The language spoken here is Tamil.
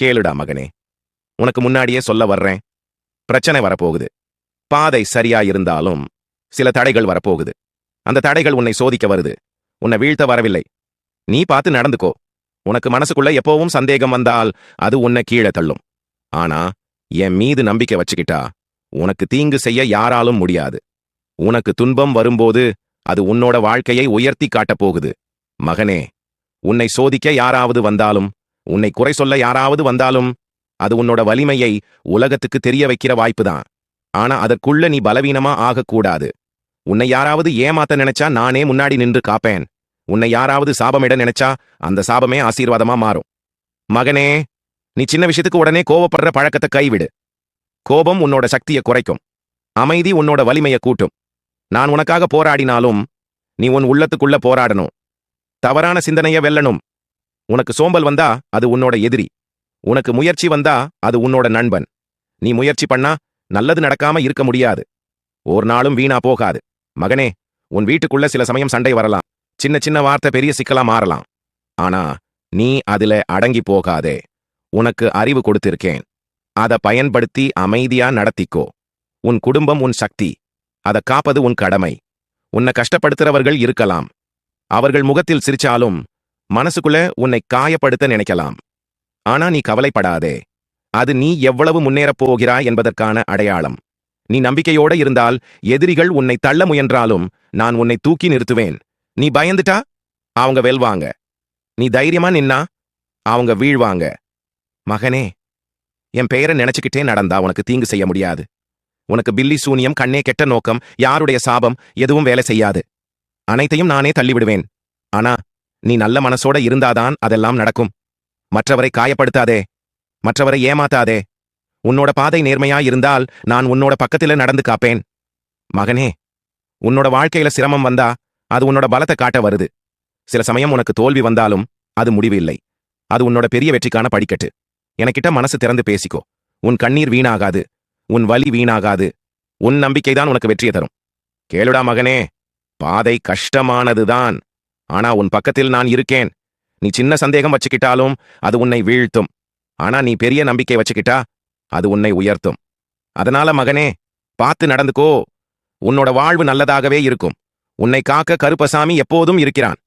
கேளுடா மகனே. உனக்கு முன்னாடியே சொல்ல வர்றேன். பிரச்சனை வரப்போகுது. பாதை சரியா இருந்தாலும் சில தடைகள் வரப்போகுது. அந்த தடைகள் உன்னை சோதிக்க வருது. உன்னை வீழ்த்த வரவில்லை. நீ பார்த்து நடந்துக்கோ. உனக்கு மனசுக்குள்ள எப்பவும் சந்தேகம் வந்தால் அது உன்னை கீழே தள்ளும். ஆனா என் மீது நம்பிக்கை வச்சுக்கிட்டா உனக்கு தீங்கு செய்ய யாராலும் முடியாது. உனக்கு துன்பம் வரும்போது அது உன்னோட வாழ்க்கையை உயர்த்தி காட்டப் போகுது. மகனே உன்னை சோதிக்க யாராவது வந்தாலும் உன்னை குறை சொல்ல யாராவது வந்தாலும் அது உன்னோட வலிமையை உலகத்துக்கு தெரிய வைக்கிற வாய்ப்புதான். ஆனா அதற்குள்ள நீ பலவீனமா ஆகக்கூடாது. உன்னை யாராவது ஏமாத்த நினைச்சா நானே முன்னாடி நின்று காப்பேன். உன்னை யாராவது சாபமிட நினைச்சா அந்த சாபமே ஆசீர்வாதமா மாறும். மகனே நீ சின்ன விஷயத்துக்கு உடனே கோவப்படுற பழக்கத்தை கைவிடு. கோபம் உன்னோட சக்தியை குறைக்கும். அமைதி உன்னோட வலிமையை கூட்டும். நான் உனக்காக போராடினாலும் நீ உன் உள்ளத்துக்குள்ள போராடணும். தவறான சிந்தனைய வெல்லணும். உனக்கு சோம்பல் வந்தா அது உன்னோட எதிரி. உனக்கு முயற்சி வந்தா அது உன்னோட நண்பன். நீ முயற்சி பண்ணா நல்லது நடக்காம இருக்க முடியாது. ஒரு நாளும் வீணா போகாது. மகனே உன் வீட்டுக்குள்ள சில சமயம் சண்டை வரலாம். சின்ன சின்ன வார்த்தை பெரிய சிக்கலா மாறலாம். ஆனா நீ அதுல அடங்கி போகாதே. உனக்கு அறிவு கொடுத்திருக்கேன். அத பயன்படுத்தி அமைதியா நடத்திக்கோ. உன் குடும்பம் உன் சக்தி. அத காப்பது உன் கடமை. உன்னை கஷ்டப்படுத்துறவர்கள் இருக்கலாம். அவர்கள் முகத்தில் சிரிச்சாலும் மனசுக்குள்ள உன்னை காயப்படுத்த நினைக்கலாம். ஆனா நீ கவலைப்படாதே. அது நீ எவ்வளவு முன்னேறப் போகிறாய் என்பதற்கான அடையாளம். நீ நம்பிக்கையோட இருந்தால் எதிரிகள் உன்னை தள்ள முயன்றாலும் நான் உன்னை தூக்கி நிறுத்துவேன். நீ பயந்துட்டா? அவங்க வெல்வாங்க. நீ தைரியமா நின்னா? அவங்க வீழ்வாங்க. மகனே என் பெயரை நினைச்சுக்கிட்டே நடந்தா உனக்கு தீங்கு செய்ய முடியாது. உனக்கு பில்லி சூனியம் கண்ணே கெட்ட நோக்கம் யாருடைய சாபம் எதுவும் வேலை செய்யாது. அனைத்தையும் நானே தள்ளிவிடுவேன். ஆனா நீ நல்ல மனசோட இருந்தாதான் அதெல்லாம் நடக்கும். மற்றவரை காயப்படுத்தாதே. மற்றவரை ஏமாத்தாதே. உன்னோட பாதை நேர்மையா இருந்தால் நான் உன்னோட பக்கத்துல நடந்து காப்பேன். மகனே உன்னோட வாழ்க்கையில சிரமம் வந்தா அது உன்னோட பலத்தை காட்ட வருது. சில சமயம் உனக்கு தோல்வி வந்தாலும் அது முடிவு இல்லை அது உன்னோட பெரிய வெற்றிக்கான படிக்கட்டு. எனக்கிட்ட மனசு திறந்து பேசிக்கோ. உன் கண்ணீர் வீணாகாது. உன் வலி வீணாகாது. உன் நம்பிக்கைதான் உனக்கு வெற்றியை தரும். கேளுடா மகனே பாதை கஷ்டமானதுதான். ஆனா உன் பக்கத்தில் நான் இருக்கேன். நீ சின்ன சந்தேகம் வச்சுக்கிட்டாலும் அது உன்னை வீழ்த்தும். ஆனா நீ பெரிய நம்பிக்கை வச்சுக்கிட்டா அது உன்னை உயர்த்தும். அதனால மகனே பார்த்து நடந்துக்கோ. உன்னோட வாழ்வு நல்லதாகவே இருக்கும். உன்னை காக்க கருப்பசாமி எப்போதும் இருக்கிறான்.